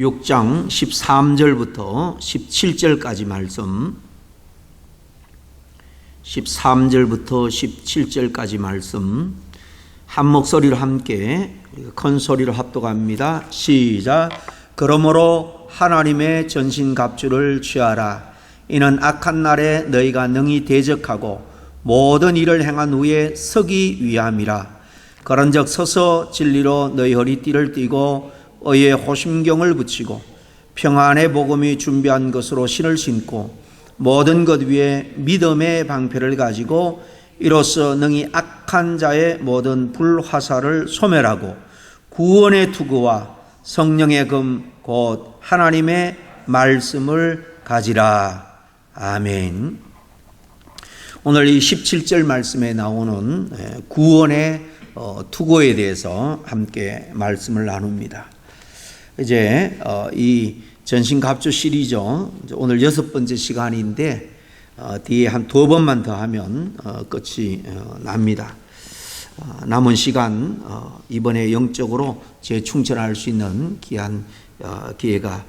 6장 13절부터 17절까지 말씀 13절부터 17절까지 말씀 한 목소리로 함께 큰 소리로 합독합니다. 시작. 그러므로 하나님의 전신 갑주를 취하라. 이는 악한 날에 너희가 능히 대적하고 모든 일을 행한 후에 서기 위함이라. 그런즉 서서 진리로 너희 허리띠를 띠고 의의 호심경을 붙이고 평안의 복음이 준비한 것으로 신을 신고 모든 것 위에 믿음의 방패를 가지고 이로써 능히 악한 자의 모든 불화살을 소멸하고 구원의 투구와 성령의 금 곧 하나님의 말씀을 가지라. 아멘. 오늘 이 17절 말씀에 나오는 구원의 어, 투구에 대해서 함께 말씀을 나눕니다. 이제 어, 이 전신갑주 시리즈 오늘 여섯 번째 시간인데 어, 뒤에 한 두 번만 더 하면 끝이 납니다. 남은 시간 이번에 영적으로 재충전할 수 있는 귀한 기회가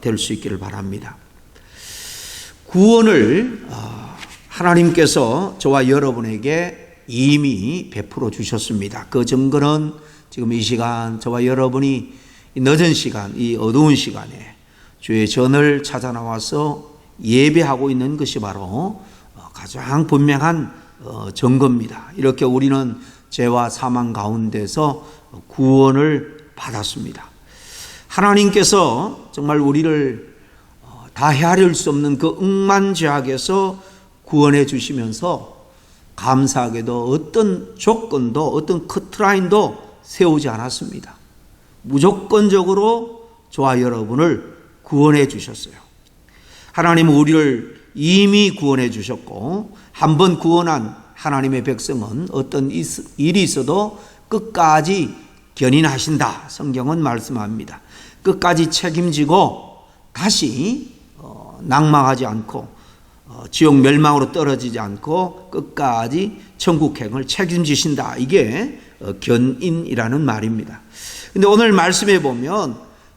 될 수 있기를 바랍니다. 구원을 하나님께서 저와 여러분에게 이미 베풀어 주셨습니다. 그 증거는 지금 이 시간 저와 여러분이 늦은 시간, 이 어두운 시간에 주의 전을 찾아 나와서 예배하고 있는 것이 바로 가장 분명한 어, 증거입니다. 이렇게 우리는 죄와 사망 가운데서 구원을 받았습니다. 하나님께서 정말 우리를 어, 다 헤아릴 수 없는 그 억만죄악에서 구원해 주시면서 감사하게도 어떤 조건도 어떤 커트라인도 세우지 않았습니다. 무조건적으로 저와 여러분을 구원해 주셨어요. 하나님은 우리를 이미 구원해 주셨고 한 번 구원한 하나님의 백성은 어떤 일이 있어도 끝까지 견인하신다. 성경은 말씀합니다. 끝까지 책임지고 다시 어, 낭망하지 않고 어, 지옥 멸망으로 떨어지지 않고 끝까지 천국행을 책임지신다. 이게 어, 견인이라는 말입니다. 근데 오늘 말씀해 보면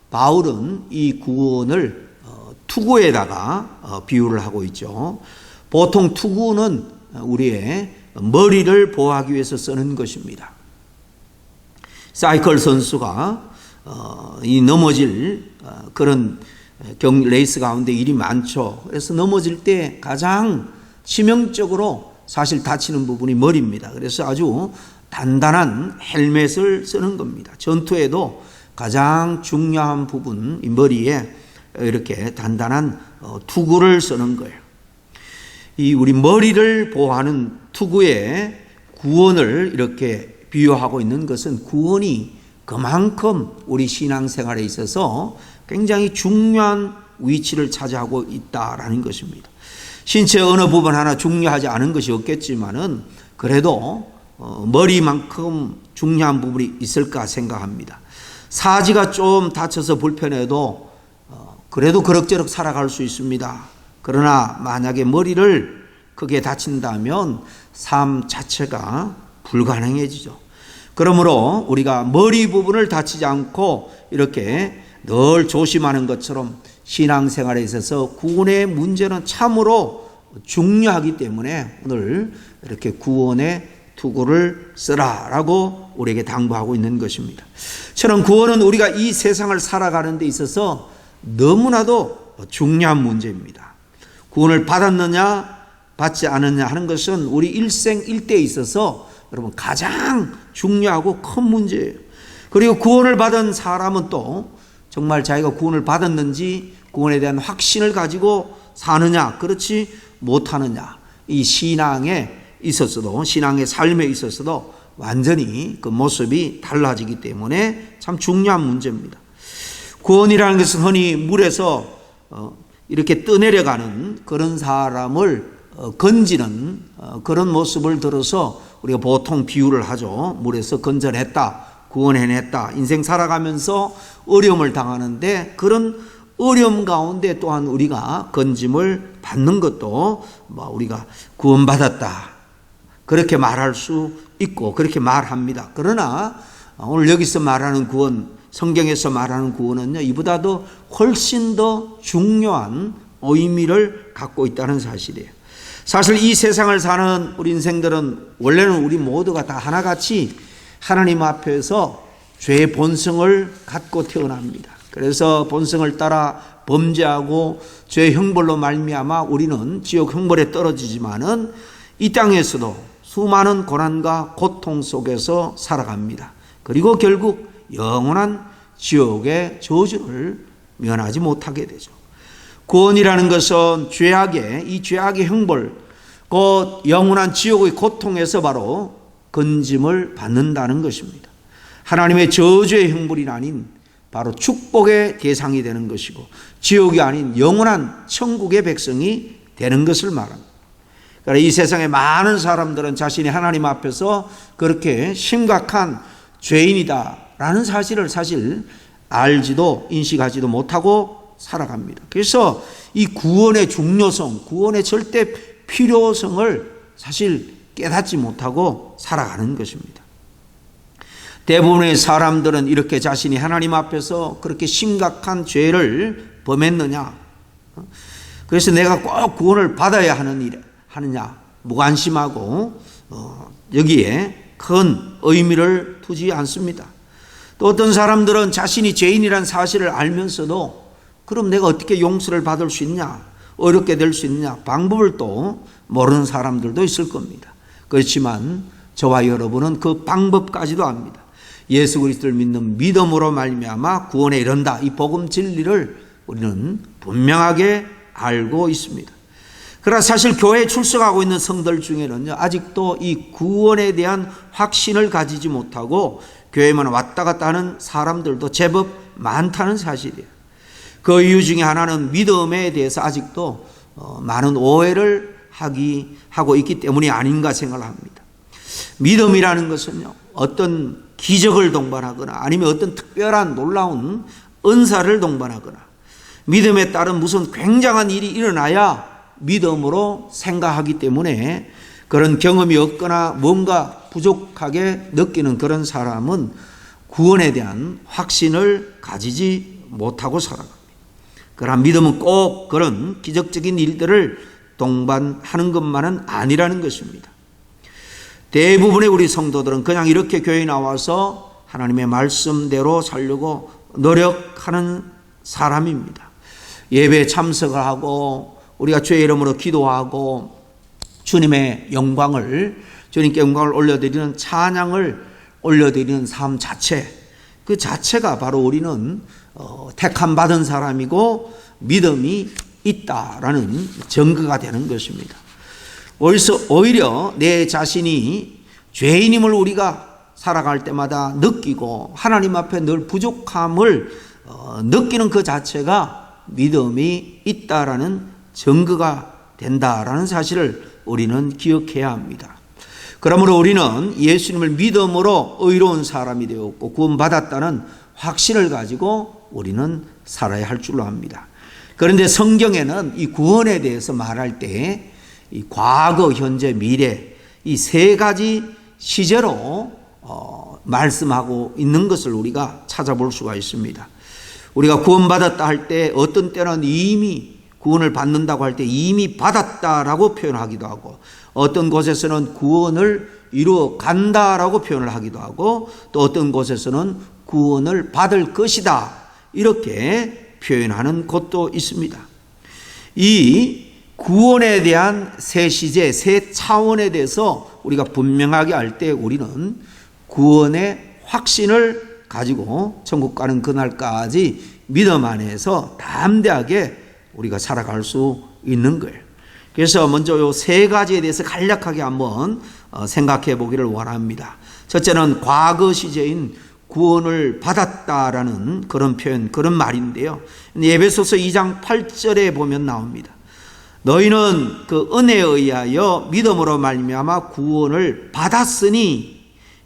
바울은 이 구원을 어, 투구에다가 어, 비유를 하고 있죠. 보통 투구는 우리의 머리를 보호하기 위해서 쓰는 것입니다. 사이클 선수가 어, 이 넘어질 그런 경 레이스 가운데 일이 많죠. 그래서 넘어질 때 가장 치명적으로 사실 다치는 부분이 머리입니다. 그래서 아주 단단한 헬멧을 쓰는 겁니다. 전투에도 가장 중요한 부분, 이 머리에 이렇게 단단한 어, 투구를 쓰는 거예요. 이 우리 머리를 보호하는 투구의 구원을 이렇게 비유하고 있는 것은 구원이 그만큼 우리 신앙생활에 있어서 굉장히 중요한 위치를 차지하고 있다라는 것입니다. 신체 어느 부분 하나 중요하지 않은 것이 없겠지만은 그래도 어, 머리만큼 중요한 부분이 있을까 생각합니다. 사지가 좀 다쳐서 불편해도 어, 그래도 그럭저럭 살아갈 수 있습니다. 그러나 만약에 머리를 크게 다친다면 삶 자체가 불가능해지죠. 그러므로 우리가 머리 부분을 다치지 않고 이렇게 늘 조심하는 것처럼 신앙생활에 있어서 구원의 문제는 참으로 중요하기 때문에 오늘 이렇게 구원의 투구를 쓰라라고 우리에게 당부하고 있는 것입니다. 저는 구원은 우리가 이 세상을 살아가는 데 있어서 너무나도 중요한 문제입니다. 구원을 받았느냐 받지 않았냐 하는 것은 우리 일생 일대에 있어서 여러분 가장 중요하고 큰 문제예요. 그리고 구원을 받은 사람은 또 정말 자기가 구원을 받았는지 구원에 대한 확신을 가지고 사느냐 그렇지 못하느냐 이 신앙의 있었어도 신앙의 삶에 있어서도 완전히 그 모습이 달라지기 때문에 참 중요한 문제입니다. 구원이라는 것은 흔히 물에서 어, 이렇게 떠내려가는 그런 사람을 어, 건지는 어, 그런 모습을 들어서 우리가 보통 비유를 하죠. 물에서 건져냈다, 구원해냈다. 인생 살아가면서 어려움을 당하는데 그런 어려움 가운데 또한 우리가 건짐을 받는 것도 뭐 우리가 구원받았다. 그렇게 말할 수 있고 그렇게 말합니다. 그러나 오늘 여기서 말하는 구원 성경에서 말하는 구원은요, 이보다도 훨씬 더 중요한 의미를 갖고 있다는 사실이에요. 사실 이 세상을 사는 우리 인생들은 원래는 우리 모두가 다 하나같이 하나님 앞에서 죄의 본성을 갖고 태어납니다. 그래서 본성을 따라 범죄하고 죄의 형벌로 말미암아 우리는 지옥 형벌에 떨어지지만은 이 땅에서도 수많은 고난과 고통 속에서 살아갑니다. 그리고 결국 영원한 지옥의 저주를 면하지 못하게 되죠. 구원이라는 것은 죄악의 이 죄악의 형벌, 곧 영원한 지옥의 고통에서 바로 건짐을 받는다는 것입니다. 하나님의 저주의 형벌이 아닌 바로 축복의 대상이 되는 것이고 지옥이 아닌 영원한 천국의 백성이 되는 것을 말합니다. 그러나 이 세상의 많은 사람들은 자신이 하나님 앞에서 그렇게 심각한 죄인이다라는 사실을 사실 알지도 인식하지도 못하고 살아갑니다. 그래서 이 구원의 중요성, 구원의 절대 필요성을 사실 깨닫지 못하고 살아가는 것입니다. 대부분의 사람들은 이렇게 자신이 하나님 앞에서 그렇게 심각한 죄를 범했느냐. 그래서 내가 꼭 구원을 받아야 하는 일, 하느냐. 무관심하고, 어, 여기에 큰 의미를 두지 않습니다. 또 어떤 사람들은 자신이 죄인이란 사실을 알면서도 그럼 내가 어떻게 용서를 받을 수 있냐? 어렵게 될 수 있냐? 방법을 또 모르는 사람들도 있을 겁니다. 그렇지만 저와 여러분은 그 방법까지도 압니다. 예수 그리스도를 믿는 믿음으로 말미암아 구원에 이른다. 이 복음 진리를 우리는 분명하게 알고 있습니다. 그러나 사실 교회에 출석하고 있는 성들 중에는요, 아직도 이 구원에 대한 확신을 가지지 못하고 교회만 왔다 갔다 하는 사람들도 제법 많다는 사실이에요. 그 이유 중에 하나는 믿음에 대해서 아직도 어, 많은 오해를 하기, 하고 있기 때문이 아닌가 생각을 합니다. 믿음이라는 것은요, 어떤 기적을 동반하거나 아니면 어떤 특별한 놀라운 은사를 동반하거나 믿음에 따른 무슨 굉장한 일이 일어나야 믿음으로 생각하기 때문에 그런 경험이 없거나 뭔가 부족하게 느끼는 그런 사람은 구원에 대한 확신을 가지지 못하고 살아갑니다. 그러나 믿음은 꼭 그런 기적적인 일들을 동반하는 것만은 아니라는 것입니다. 대부분의 우리 성도들은 그냥 이렇게 교회 나와서 하나님의 말씀대로 살려고 노력하는 사람입니다. 예배 참석을 하고 우리가 주의 이름으로 기도하고 주님의 영광을 주님께 영광을 올려드리는 찬양을 올려드리는 삶 자체 그 자체가 바로 우리는 어, 택함 받은 사람이고 믿음이 있다라는 증거가 되는 것입니다. 오히려 내 자신이 죄인임을 우리가 살아갈 때마다 느끼고 하나님 앞에 늘 부족함을 어, 느끼는 그 자체가 믿음이 있다라는 증거가 된다라는 사실을 우리는 기억해야 합니다. 그러므로 우리는 예수님을 믿음으로 의로운 사람이 되었고 구원받았다는 확신을 가지고 우리는 살아야 할 줄로 압니다. 그런데 성경에는 이 구원에 대해서 말할 때 이 과거, 현재, 미래 이 세 가지 시제로 어, 말씀하고 있는 것을 우리가 찾아볼 수가 있습니다. 우리가 구원받았다 할 때 어떤 때는 이미 구원을 받는다고 할 때 이미 받았다라고 표현하기도 하고 어떤 곳에서는 구원을 이루어 간다라고 표현을 하기도 하고 또 어떤 곳에서는 구원을 받을 것이다 이렇게 표현하는 곳도 있습니다. 이 구원에 대한 새 시제, 새 차원에 대해서 우리가 분명하게 알 때 우리는 구원의 확신을 가지고 천국 가는 그날까지 믿음 안에서 담대하게 우리가 살아갈 수 있는 거예요. 그래서 먼저 요 세 가지에 대해서 간략하게 한번 어, 생각해 보기를 원합니다. 첫째는 과거 시제인 구원을 받았다라는 그런 표현, 그런 말인데요. 예배소서 2장 8절에 보면 나옵니다. 너희는 그 은혜에 의하여 믿음으로 말미암아 구원을 받았으니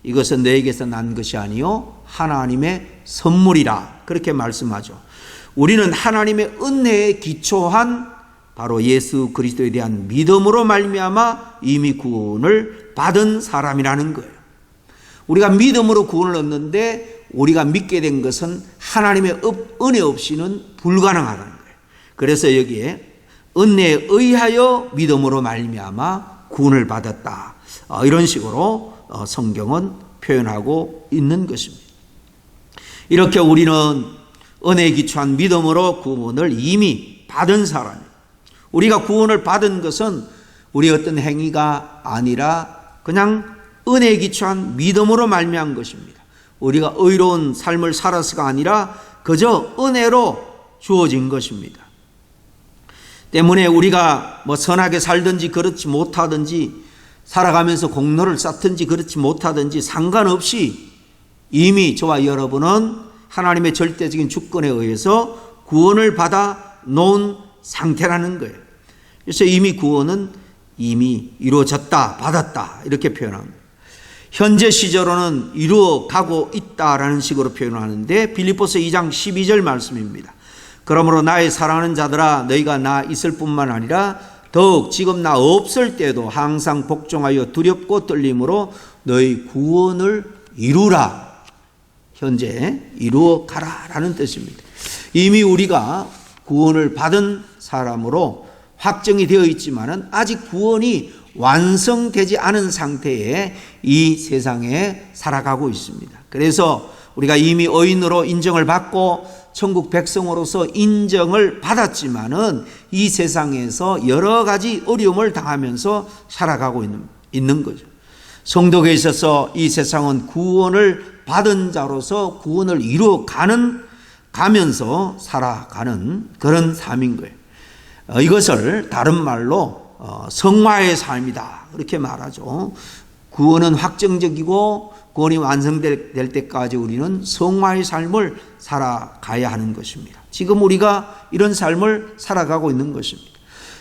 이것은 너에게서 난 것이 아니요 하나님의 선물이라 그렇게 말씀하죠. 우리는 하나님의 은혜에 기초한 바로 예수 그리스도에 대한 믿음으로 말미암아 이미 구원을 받은 사람이라는 거예요. 우리가 믿음으로 구원을 얻는데 우리가 믿게 된 것은 하나님의 업- 은혜 없이는 불가능하다는 거예요. 그래서 여기에 은혜에 의하여 믿음으로 말미암아 구원을 받았다. 어, 이런 식으로 어, 성경은 표현하고 있는 것입니다. 이렇게 우리는 은혜에 기초한 믿음으로 구원을 이미 받은 사람이에요. 우리가 구원을 받은 것은 우리 어떤 행위가 아니라 그냥 은혜에 기초한 믿음으로 말미암은 것입니다. 우리가 의로운 삶을 살아서가 아니라 그저 은혜로 주어진 것입니다. 때문에 우리가 뭐 선하게 살든지 그렇지 못하든지 살아가면서 공로를 쌓든지 그렇지 못하든지 상관없이 이미 저와 여러분은 하나님의 절대적인 주권에 의해서 구원을 받아 놓은 상태라는 거예요. 그래서 이미 구원은 이미 이루어졌다, 받았다 이렇게 표현합니다. 현재 시제로는 이루어 가고 있다라는 식으로 표현하는데 빌립보서 2장 12절 말씀입니다. 그러므로 나의 사랑하는 자들아 너희가 나 있을 뿐만 아니라 더욱 지금 나 없을 때도 항상 복종하여 두렵고 떨림으로 너희 구원을 이루라. 현재 이루어 가라라는 뜻입니다. 이미 우리가 구원을 받은 사람으로 확정이 되어 있지만은 아직 구원이 완성되지 않은 상태에 이 세상에 살아가고 있습니다. 그래서 우리가 이미 의인으로 인정을 받고 천국 백성으로서 인정을 받았지만은 이 세상에서 여러 가지 어려움을 당하면서 살아가고 있는, 있는 거죠. 성도에 있어서 이 세상은 구원을 받은 자로서 구원을 이루어 가는 가면서 살아가는 그런 삶인 거예요. 어, 이것을 다른 말로 어, 성화의 삶이다 그렇게 말하죠. 구원은 확정적이고 구원이 완성될 때까지 우리는 성화의 삶을 살아가야 하는 것입니다. 지금 우리가 이런 삶을 살아가고 있는 것입니다.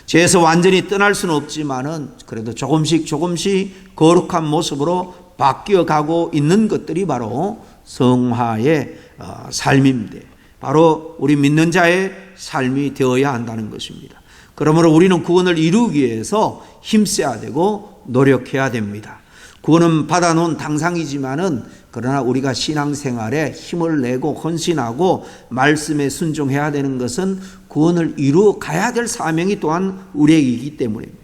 죄에서 완전히 떠날 수는 없지만은 그래도 조금씩 조금씩 거룩한 모습으로 바뀌어 가고 있는 것들이 바로 성화의 어, 삶입니다. 바로 우리 믿는 자의 삶이 되어야 한다는 것입니다. 그러므로 우리는 구원을 이루기 위해서 힘써야 되고 노력해야 됩니다. 구원은 받아놓은 당상이지만은 그러나 우리가 신앙생활에 힘을 내고 헌신하고 말씀에 순종해야 되는 것은 구원을 이루어 가야 될 사명이 또한 우리에게이기 때문입니다.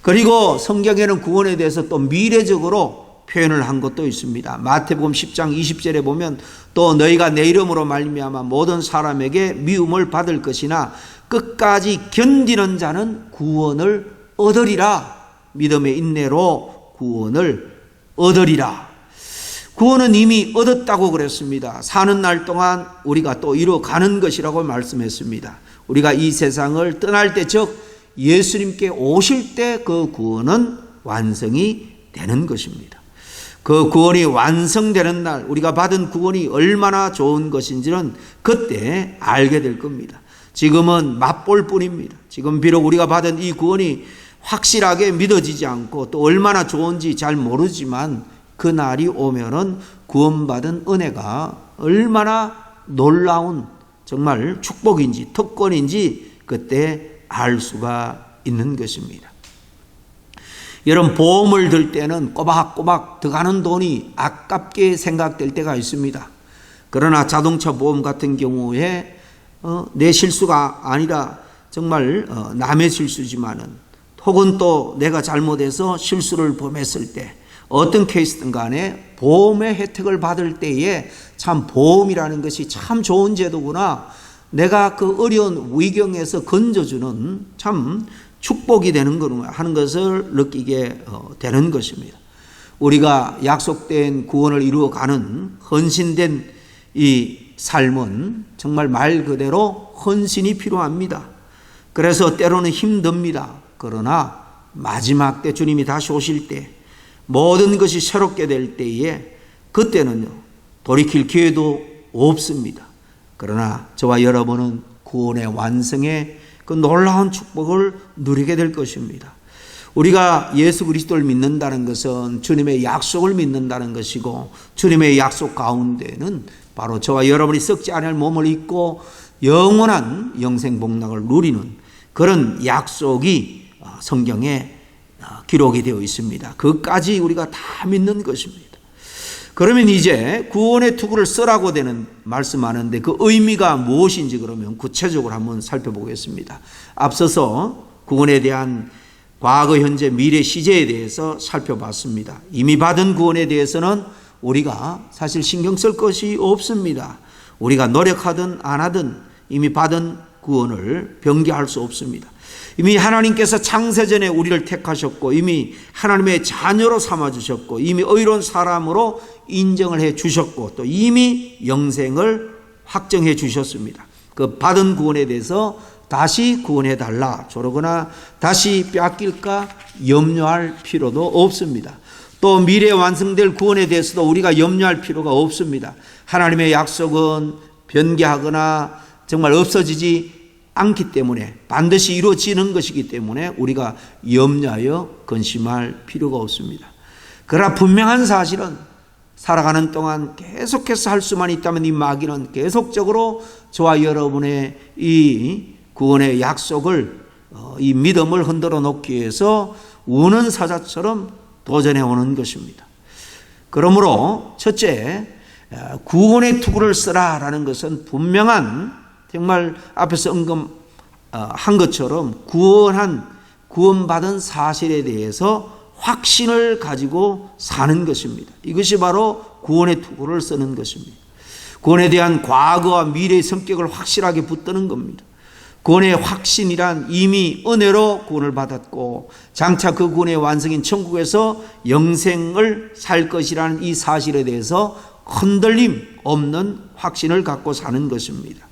그리고 성경에는 구원에 대해서 또 미래적으로 표현을 한 것도 있습니다. 마태복음 10장 20절에 보면 또 너희가 내 이름으로 말미암아 모든 사람에게 미움을 받을 것이나 끝까지 견디는 자는 구원을 얻으리라. 믿음의 인내로 구원을 얻으리라. 구원은 이미 얻었다고 그랬습니다. 사는 날 동안 우리가 또 이루어 가는 것이라고 말씀했습니다. 우리가 이 세상을 떠날 때, 즉, 예수님께 오실 때 그 구원은 완성이 되는 것입니다. 그 구원이 완성되는 날, 우리가 받은 구원이 얼마나 좋은 것인지는 그때 알게 될 겁니다. 지금은 맛볼 뿐입니다. 지금 비록 우리가 받은 이 구원이 확실하게 믿어지지 않고 또 얼마나 좋은지 잘 모르지만 그 날이 오면은 구원받은 은혜가 얼마나 놀라운 정말 축복인지 특권인지 그때 알 수가 있는 것입니다. 여러분 보험을 들 때는 꼬박꼬박 들어가는 돈이 아깝게 생각될 때가 있습니다. 그러나 자동차 보험 같은 경우에 어, 내 실수가 아니라 정말 어, 남의 실수지만은 혹은 또 내가 잘못해서 실수를 범했을 때 어떤 케이스든 간에 보험의 혜택을 받을 때에 참 보험이라는 것이 참 좋은 제도구나. 내가 그 어려운 위경에서 건져주는 참 축복이 되는 거구나 하는 것을 느끼게 어, 되는 것입니다. 우리가 약속된 구원을 이루어가는 헌신된 이 삶은 정말 말 그대로 헌신이 필요합니다. 그래서 때로는 힘듭니다. 그러나 마지막 때 주님이 다시 오실 때 모든 것이 새롭게 될 때에 그때는요 돌이킬 기회도 없습니다. 그러나 저와 여러분은 구원의 완성의 그 놀라운 축복을 누리게 될 것입니다. 우리가 예수 그리스도를 믿는다는 것은 주님의 약속을 믿는다는 것이고 주님의 약속 가운데는 바로 저와 여러분이 썩지 않을 몸을 입고 영원한 영생 복락을 누리는 그런 약속이 성경에 기록이 되어 있습니다. 그까지 우리가 다 믿는 것입니다. 그러면 이제 구원의 투구를 쓰라고 되는 말씀하는데 그 의미가 무엇인지 그러면 구체적으로 한번 살펴보겠습니다. 앞서서 구원에 대한 과거, 현재, 미래 시제에 대해서 살펴봤습니다. 이미 받은 구원에 대해서는 우리가 사실 신경 쓸 것이 없습니다. 우리가 노력하든 안 하든 이미 받은 구원을 변개할 수 없습니다. 이미 하나님께서 창세전에 우리를 택하셨고 이미 하나님의 자녀로 삼아 주셨고 이미 의로운 사람으로 인정을 해 주셨고 또 이미 영생을 확정해 주셨습니다. 그 받은 구원에 대해서 다시 구원해 달라 저러거나 다시 빼앗길까 염려할 필요도 없습니다. 또 미래 완성될 구원에 대해서도 우리가 염려할 필요가 없습니다. 하나님의 약속은 변개하거나 정말 없어지지 않기 때문에 반드시 이루어지는 것이기 때문에 우리가 염려하여 근심할 필요가 없습니다. 그러나 분명한 사실은 살아가는 동안 계속해서 할 수만 있다면 이 마귀는 계속적으로 저와 여러분의 이 구원의 약속을 어, 이 믿음을 흔들어 놓기 위해서 우는 사자처럼 도전해 오는 것입니다. 그러므로 첫째 구원의 투구를 쓰라라는 것은 분명한 정말 앞에서 언급한 어, 것처럼 구원한 구원받은 사실에 대해서 확신을 가지고 사는 것입니다. 이것이 바로 구원의 투구를 쓰는 것입니다. 구원에 대한 과거와 미래의 성격을 확실하게 붙드는 겁니다. 구원의 확신이란 이미 은혜로 구원을 받았고 장차 그 구원의 완성인 천국에서 영생을 살 것이라는 이 사실에 대해서 흔들림 없는 확신을 갖고 사는 것입니다.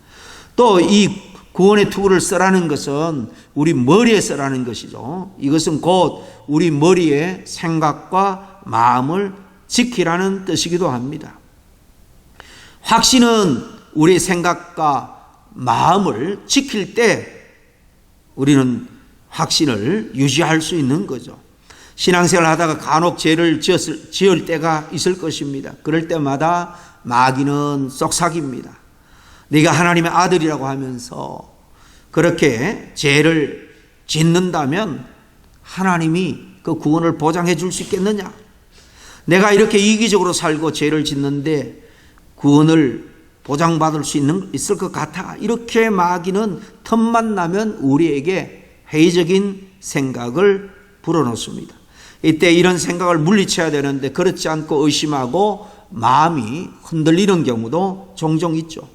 또 이 구원의 투구를 써라는 것은 우리 머리에 써라는 것이죠. 이것은 곧 우리 머리의 생각과 마음을 지키라는 뜻이기도 합니다. 확신은 우리 생각과 마음을 지킬 때 우리는 확신을 유지할 수 있는 거죠. 신앙생활 하다가 간혹 죄를 지었을, 지을 때가 있을 것입니다. 그럴 때마다 마귀는 쏙삭입니다. 네가 하나님의 아들이라고 하면서 그렇게 죄를 짓는다면 하나님이 그 구원을 보장해 줄 수 있겠느냐? 내가 이렇게 이기적으로 살고 죄를 짓는데 구원을 보장받을 수 있는, 있을 것 같아. 이렇게 마귀는 틈만 나면 우리에게 회의적인 생각을 불어넣습니다. 이때 이런 생각을 물리쳐야 되는데 그렇지 않고 의심하고 마음이 흔들리는 경우도 종종 있죠.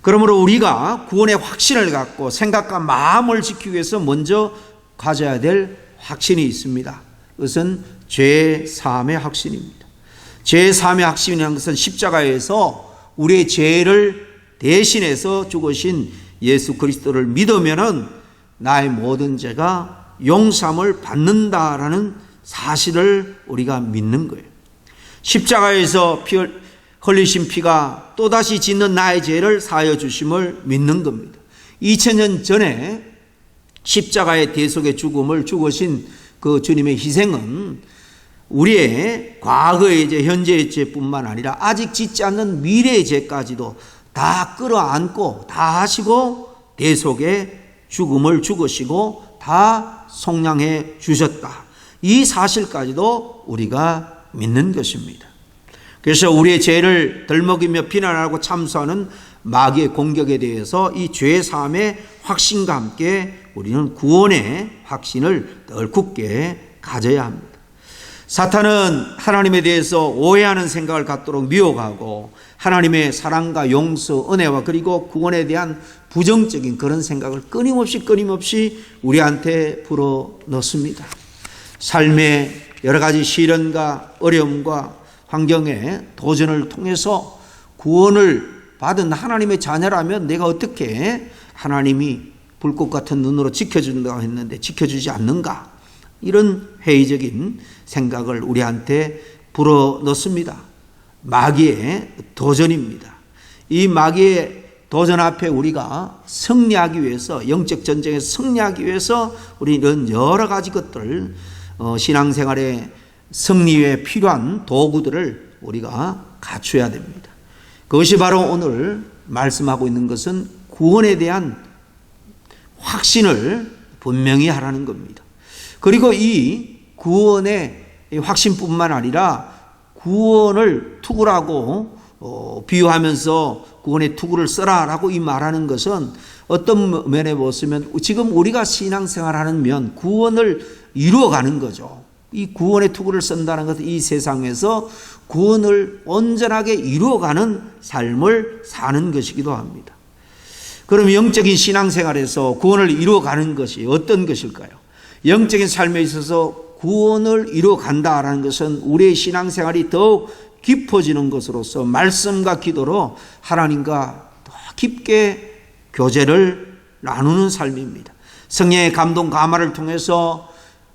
그러므로 우리가 구원의 확신을 갖고 생각과 마음을 지키기 위해서 먼저 가져야 될 확신이 있습니다. 그것은 죄 사함의 확신입니다. 죄 사함의 확신이라는 것은 십자가에서 우리의 죄를 대신해서 죽으신 예수 그리스도를 믿으면은 나의 모든 죄가 용삼을 받는다라는 사실을 우리가 믿는 거예요. 십자가에서 피흘 리신 피가 또다시 짓는 나의 죄를 사하여 주심을 믿는 겁니다. 2000년 전에 십자가의 대속의 죽음을 죽으신 그 주님의 희생은 우리의 과거의 죄, 현재의 죄뿐만 아니라 아직 짓지 않는 미래의 죄까지도 다 끌어안고 다 하시고 대속의 죽음을 죽으시고 다 속량해 주셨다. 이 사실까지도 우리가 믿는 것입니다. 그래서 우리의 죄를 덜먹이며 비난하고 참수하는 마귀의 공격에 대해서 이죄 사함의 확신과 함께 우리는 구원의 확신을 늘 굳게 가져야 합니다. 사탄은 하나님에 대해서 오해하는 생각을 갖도록 미혹하고 하나님의 사랑과 용서, 은혜와 그리고 구원에 대한 부정적인 그런 생각을 끊임없이 끊임없이 우리한테 불어 넣습니다. 삶의 여러 가지 시련과 어려움과 환경에 도전을 통해서 구원을 받은 하나님의 자녀라면 내가 어떻게 하나님이 불꽃 같은 눈으로 지켜준다고 했는데 지켜주지 않는가? 이런 회의적인 생각을 우리한테 불어 넣습니다. 마귀의 도전입니다. 이 마귀의 도전 앞에 우리가 승리하기 위해서 영적 전쟁에 승리하기 위해서 우리는 여러 가지 것들 어, 신앙생활에 승리에 필요한 도구들을 우리가 갖춰야 됩니다. 그것이 바로 오늘 말씀하고 있는 것은 구원에 대한 확신을 분명히 하라는 겁니다. 그리고 이 구원의 확신뿐만 아니라 구원을 투구라고 어, 비유하면서 구원의 투구를 써라라고 이 말하는 것은 어떤 면에 보시면 지금 우리가 신앙생활하는 면 구원을 이루어가는 거죠. 이 구원의 투구를 쓴다는 것은 이 세상에서 구원을 온전하게 이루어가는 삶을 사는 것이기도 합니다. 그럼 영적인 신앙생활에서 구원을 이루어가는 것이 어떤 것일까요? 영적인 삶에 있어서 구원을 이루어간다라는 것은 우리의 신앙생활이 더욱 깊어지는 것으로서 말씀과 기도로 하나님과 더 깊게 교제를 나누는 삶입니다. 성령의 감동 감화를 통해서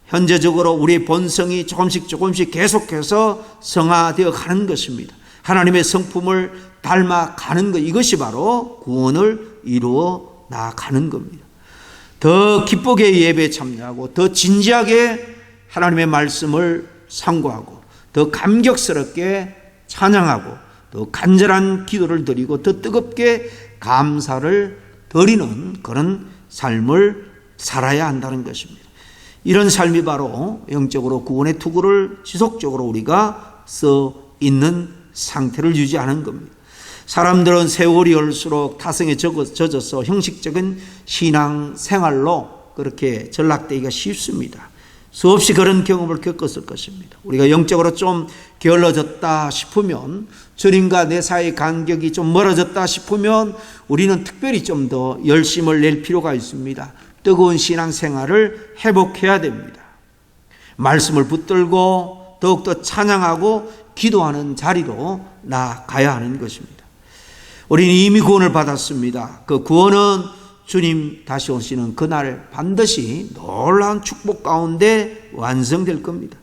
현재적으로 우리의 본성이 조금씩 조금씩 계속해서 성화되어 가는 것입니다. 하나님의 성품을 닮아 가는 것 이것이 바로 구원을 이루어 나가는 겁니다. 더 기쁘게 예배에 참여하고 더 진지하게 하나님의 말씀을 상고하고 더 감격스럽게 찬양하고 더 간절한 기도를 드리고 더 뜨겁게 감사를 드리는 그런 삶을 살아야 한다는 것입니다. 이런 삶이 바로 영적으로 구원의 투구를 지속적으로 우리가 써 있는 상태를 유지하는 겁니다. 사람들은 세월이 올수록 타성에 젖어서 형식적인 신앙 생활로 그렇게 전락되기가 쉽습니다. 수없이 그런 경험을 겪었을 것입니다. 우리가 영적으로 좀 게을러졌다 싶으면 주님과 내 사이의 간격이 좀 멀어졌다 싶으면 우리는 특별히 좀 더 열심을 낼 필요가 있습니다. 뜨거운 신앙 생활을 회복해야 됩니다. 말씀을 붙들고 더욱더 찬양하고 기도하는 자리로 나가야 하는 것입니다. 우리는 이미 구원을 받았습니다. 그 구원은 주님 다시 오시는 그날 반드시 놀라운 축복 가운데 완성될 겁니다.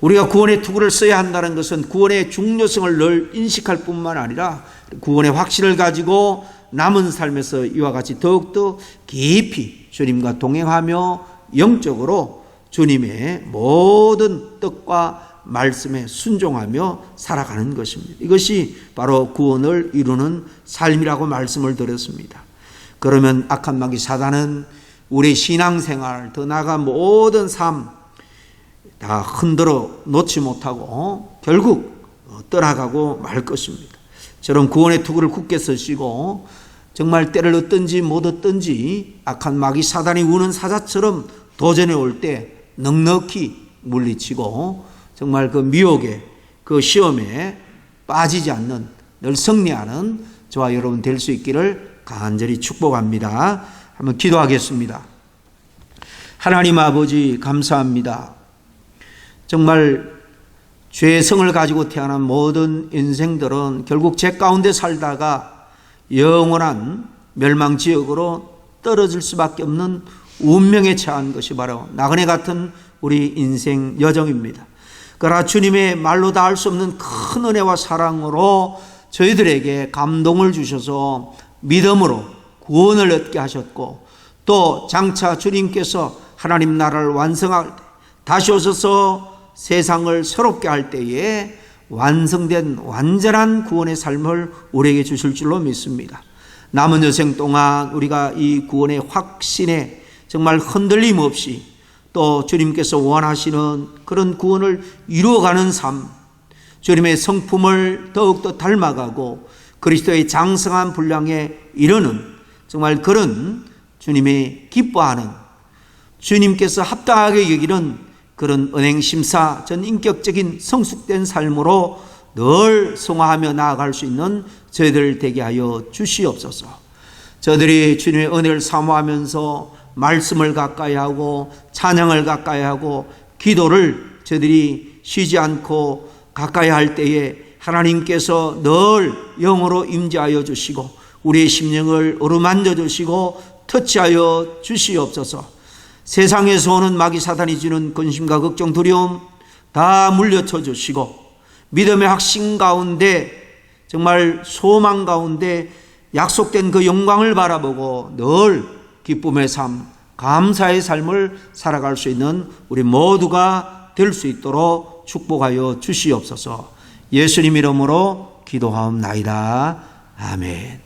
우리가 구원의 투구를 써야 한다는 것은 구원의 중요성을 늘 인식할 뿐만 아니라 구원의 확신을 가지고 남은 삶에서 이와 같이 더욱더 깊이 주님과 동행하며 영적으로 주님의 모든 뜻과 말씀에 순종하며 살아가는 것입니다. 이것이 바로 구원을 이루는 삶이라고 말씀을 드렸습니다. 그러면 악한 마귀 사단은 우리 신앙생활 더 나아가 모든 삶 다 흔들어 놓지 못하고 결국 떠나가고 말 것입니다. 저런 구원의 투구를 굳게 쓰시고 정말 때를 얻든지 못 얻든지 악한 마귀 사단이 우는 사자처럼 도전해 올 때 넉넉히 물리치고 정말 그 미혹에 그 시험에 빠지지 않는 늘 승리하는 저와 여러분 될 수 있기를 간절히 축복합니다. 한번 기도하겠습니다. 하나님 아버지 감사합니다. 정말 죄성을 가지고 태어난 모든 인생들은 결국 죄 가운데 살다가 영원한 멸망 지역으로 떨어질 수밖에 없는 운명에 처한 것이 바로 나그네 같은 우리 인생 여정입니다. 그러나 주님의 말로 다 할 수 없는 큰 은혜와 사랑으로 저희들에게 감동을 주셔서 믿음으로 구원을 얻게 하셨고 또 장차 주님께서 하나님 나라를 완성할 때 다시 오셔서 세상을 새롭게 할 때에 완성된 완전한 구원의 삶을 우리에게 주실 줄로 믿습니다. 남은 여생 동안 우리가 이 구원의 확신에 정말 흔들림 없이 또 주님께서 원하시는 그런 구원을 이루어가는 삶, 주님의 성품을 더욱더 닮아가고 그리스도의 장성한 분량에 이르는 정말 그런 주님의 기뻐하는 주님께서 합당하게 여기는 그런 은행 심사 전 인격적인 성숙된 삶으로 늘 성화하며 나아갈 수 있는 저희들 되게 하여 주시옵소서. 저들이 주님의 은혜를 사모하면서 말씀을 가까이 하고 찬양을 가까이 하고 기도를 저들이 쉬지 않고 가까이 할 때에 하나님께서 늘 영으로 임재하여 주시고 우리의 심령을 어루만져 주시고 터치하여 주시옵소서. 세상에서 오는 마귀 사단이 주는 근심과 걱정 두려움 다 물려쳐 주시고 믿음의 확신 가운데 정말 소망 가운데 약속된 그 영광을 바라보고 늘 기쁨의 삶, 감사의 삶을 살아갈 수 있는 우리 모두가 될 수 있도록 축복하여 주시옵소서. 예수님 이름으로 기도하옵나이다. 아멘.